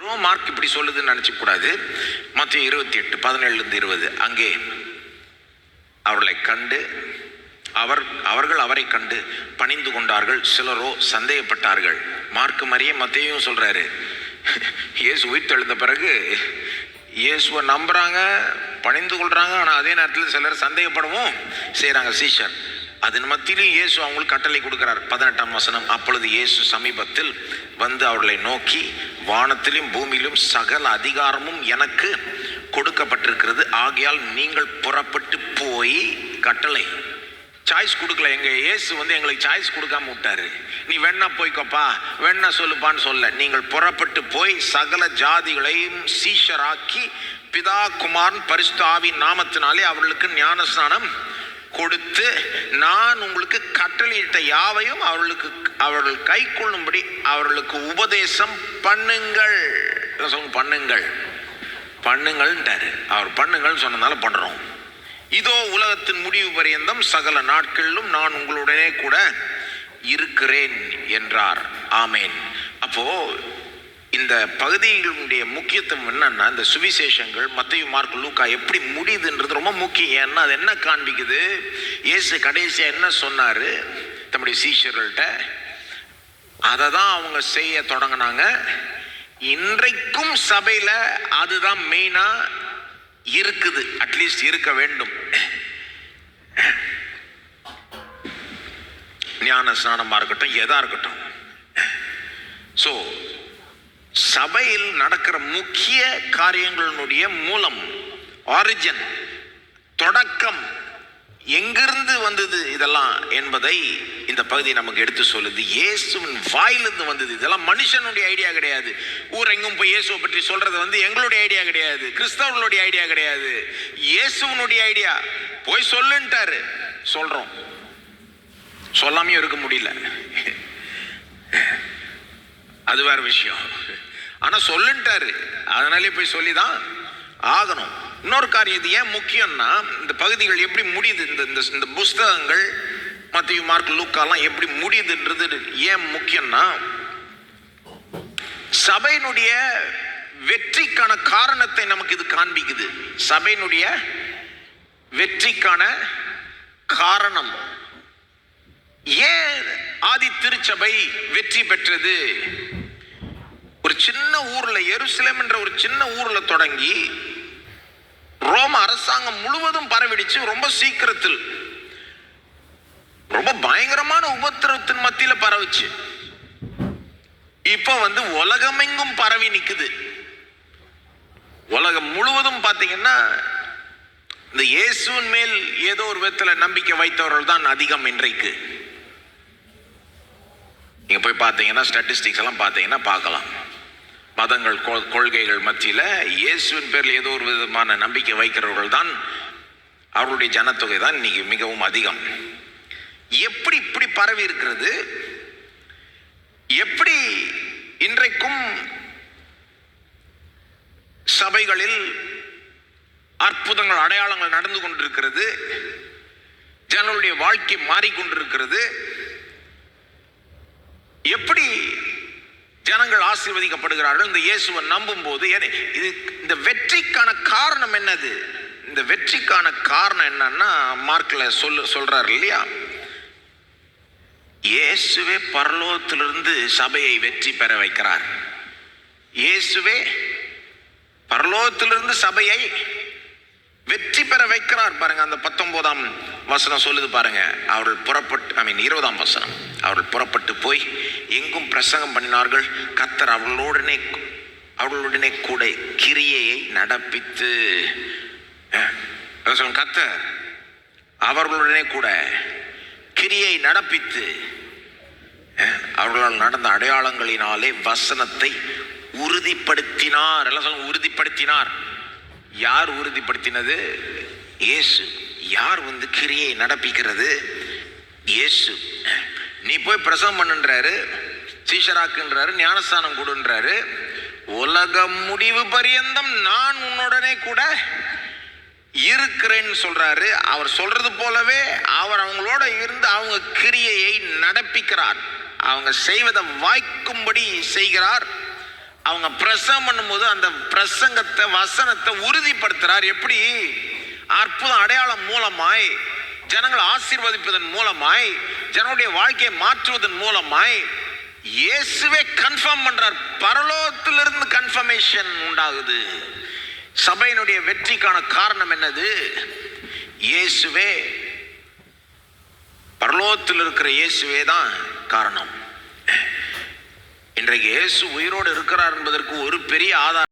Mark இப்படி சொல்லுதுன்னு நினைச்ச கூடாது. இருபத்தி எட்டு பதினேழுலேருந்து இருபது. அங்கே அவர்களை கண்டு அவர் அவர்கள் அவரை கண்டு பணிந்து கொண்டார்கள். சிலரோ சந்தேகப்பட்டார்கள். மார்க்கு மாதிரியே மத்தையும் சொல்கிறாரு இயேசு உயிர்த்தெழுந்த பிறகு இயேசுவை நம்புகிறாங்க பணிந்து கொள்கிறாங்க ஆனால் அதே நேரத்தில் சிலர் சந்தேகப்படவும். செய்கிறாங்க சீஷர். அதன் மத்தியிலும் இயேசு அவங்களுக்கு கட்டளை கொடுக்கிறார். பதினெட்டாம் வசனம் அப்பொழுது இயேசு சமீபத்தில் வந்து அவர்களை நோக்கி வானத்திலும் பூமியிலும் சகல அதிகாரமும் எனக்கு கொடுக்கப்பட்டிருக்கிறது. ஆகையால் நீங்கள் புறப்பட்டு போய் கட்டளை. சாய்ஸ் கொடுக்கல. எங்கள் இயேசு வந்து எங்களுக்கு சாய்ஸ் கொடுக்காம விட்டாரு. நீ வேணா போய்க்கோப்பா வேணா சொல்லுப்பான்னு சொல்ல. நீங்கள் புறப்பட்டு போய் சகல ஜாதிகளையும் சீஷராக்கி பிதா குமாரன் பரிசுத்த ஆவின் நாமத்தினாலே அவர்களுக்கு ஞானஸ்நானம் கொடுத்து நான் உங்களுக்கு கட்டளையிட்ட யாவையும் அவர்களுக்கு அவர்கள் கை கொள்ளும்படி அவர்களுக்கு உபதேசம் பண்ணுங்கள். பண்ணுங்கள். பண்ணுங்கள்ன்றாரு அவர் பண்ணுங்கள்னு சொன்னதால பண்றோம். இதோ உலகத்தின் முடிவு பரியந்தம் சகல நாட்களிலும் நான் உங்களுடனே கூட இருக்கிறேன் என்றார். ஆமேன். அப்போ இந்த பகுதிகளுடைய முக்கியத்துவம் என்னன்னா இந்த சுவிசேஷங்கள் மத்திய மார்க் லூக்கா எப்படி முடியுதுன்றது ரொம்ப முக்கியம். ஏன்னா அது என்ன காண்பிக்குது? இயேசு கடைசியாக என்ன சொன்னார்? தம்முடைய சீஷர்கள்ட்ட அதை தான் அவங்க செய்ய தொடங்கினாங்க. இன்றைக்கும் சபையில் அதுதான் மெயினாக இருக்குது. அட்லீஸ்ட் இருக்க வேண்டும். ஞான ஸ்நானமாக இருக்கட்டும் எதாக இருக்கட்டும். ஸோ சபையில் நடக்கிற முக்கிய காரியங்களினுடைய மூலம் ஆரிஜன் தொடக்கம் எங்கிருந்து வந்தது இதெல்லாம் என்பதை இந்த பகுதி நமக்கு எடுத்து சொல்லுது. இயேசுவின் வாயிலிருந்து வந்தது. இதெல்லாம் மனுஷனுடைய ஐடியா கிடையாது. ஊரெங்கும் போய் இயேசுவை பற்றி சொல்றது வந்து எங்களுடைய ஐடியா கிடையாது. கிறிஸ்தவர்களுடைய ஐடியா கிடையாது. இயேசுவனுடைய ஐடியா போய் சொல்லுன்ட்டாரு. சொல்றோம். சொல்லாமையும் இருக்க முடியல. அது வேற விஷயம். ஆனா சொல்லுன்ட்டாரு. அதனாலே போய் சொல்லி தான் ஆகணும். இன்னொரு காரியம் இது ஏன் முக்கியம்னா இந்த பகுதிகள் எப்படி முடியுது? இந்த இந்த இந்த புஸ்தகங்கள் மத்திய மார்க் லூக்காலாம் எப்படி முடியுதுன்றது ஏன் முக்கியம்னா சபையினுடைய வெற்றிக்கான காரணத்தை நமக்கு இது காண்பிக்குது. சபையினுடைய வெற்றிக்கான காரணம். ஏன் ஆதி திருச்சபை வெற்றி பெற்றது? ஒரு சின்ன ஊர்ல எருசலேம் என்ற ஒரு சின்ன ஊர்ல தொடங்கி ரோம அரசாங்கம் முழுவதும் பரவிடிச்சு ரொம்ப சீக்கிரத்தில். ரொம்ப பயங்கரமான உபத்திரவத்தின் மத்தியில பரவுச்சு. இப்போ வந்து உலகமெங்கும் பரவி நிக்குது. உலகம் முழுவதும் பார்த்தீங்கன்னா இந்த இயேசுவின் மேல் ஏதோ ஒரு விதத்தில் நம்பிக்கை வைத்தவர்கள் தான் அதிகம் இன்றைக்கு. நீங்கள் போய் பார்த்தீங்கன்னா ஸ்டாட்டிஸ்டிக்ஸ் எல்லாம் பார்த்தீங்கன்னா பார்க்கலாம். மதங்கள் கொள்- கொள்கைகள் மத்தியில இயேசுவின் பேரில் ஏதோ ஒரு விதமான நம்பிக்கை வைக்கிறவர்கள் தான் அவர்களுடைய ஜனத்தொகை தான் இன்னைக்கு மிகவும் அதிகம். எப்படி இப்படி பரவி இருக்கிறது? எப்படி இன்றைக்கும் சபைகளில் அற்புதங்கள் அடையாளங்கள் நடந்து கொண்டிருக்கிறது? ஜனங்களுடைய வாழ்க்கை மாறிக்கொண்டிருக்கிறது? எப்படி ஜனங்கள் ஆசீர்வதிக்கப்படுகிறார்கள். இந்த இயேசுவை நம்பும் போது இது இந்த வெற்றிக்கான காரணம் என்னது? இந்த வெற்றிக்கான காரணம் என்னன்னா மார்க்ல சொல்லு சொல்றாரு இல்லையா? இயேசுவே பரலோகத்திலிருந்து சபையை வெற்றி பெற வைக்கிறார். இயேசுவே பரலோகத்திலிருந்து சபையை வெற்றி பெற வைக்கிறார் பாருங்க. அந்த பத்தொன்பதாம் வசனம் சொல்லுது பாருங்க. அவர்கள் புறப்பட்டு ஐ மீன் இருபதாம் வசனம். அவர்கள் புறப்பட்டு போய் எங்கும் பிரசங்கம் பண்ணினார்கள். கத்தர் அவர்களுடனே அவர்களுடனே கூட கிரியையை நடப்பித்து கத்தர் அவர்களுடனே கூட கிரியை நடப்பித்து அவர்களால் நடந்த அடையாளங்களினாலே வசனத்தை உறுதிப்படுத்தினார். எல்லாம் சொல்லுங்க உறுதிப்படுத்தினார். யார் உறுதிப்படுத்தினது? இயேசு. யார் வந்து கிரியை நடப்பிக்கிறது? இயேசு. நீ போய் பிரசவம் பண்ணுன்றாரு. சீஷராக்குன்றாரு. ஞானஸ்தானம் கொடுன்றாரு. உலகம் முடிவு பரியந்தம் நான் உன்னுடனே கூட இருக்கிறேன்னு சொல்றாரு. அவர் சொல்றது போலவே அவர் அவங்களோட இருந்து அவங்க கிரியையை நடப்பிக்கிறார். அவங்க செய்வதை வாய்க்கும்படி செய்கிறார். அவங்க பிரசங்கம் பண்ணும்போது அந்த பிரசங்கத்தை வசனத்தை உறுதிப்படுத்துறார். எப்படி? அற்புதம் அடையாளம் மூலமாய் ஜனங்களை ஆசீர்வதிப்பதன் மூலமாய் ஜனங்களுடைய வாழ்க்கையை மாற்றுவதன் மூலமாய் இயேசுவே கன்ஃபார்ம் பண்றார். பரலோகத்திலிருந்து கன்ஃபர்மேஷன் உண்டாகுது. சபையினுடைய வெற்றிக்கான காரணம் என்னது? இயேசுவே. பரலோகத்தில் இருக்கிற இயேசுவே தான் காரணம். இன்றைக்கு இயேசு உயிரோடு இருக்கிறார் என்பதற்கு ஒரு பெரிய ஆதாரம்.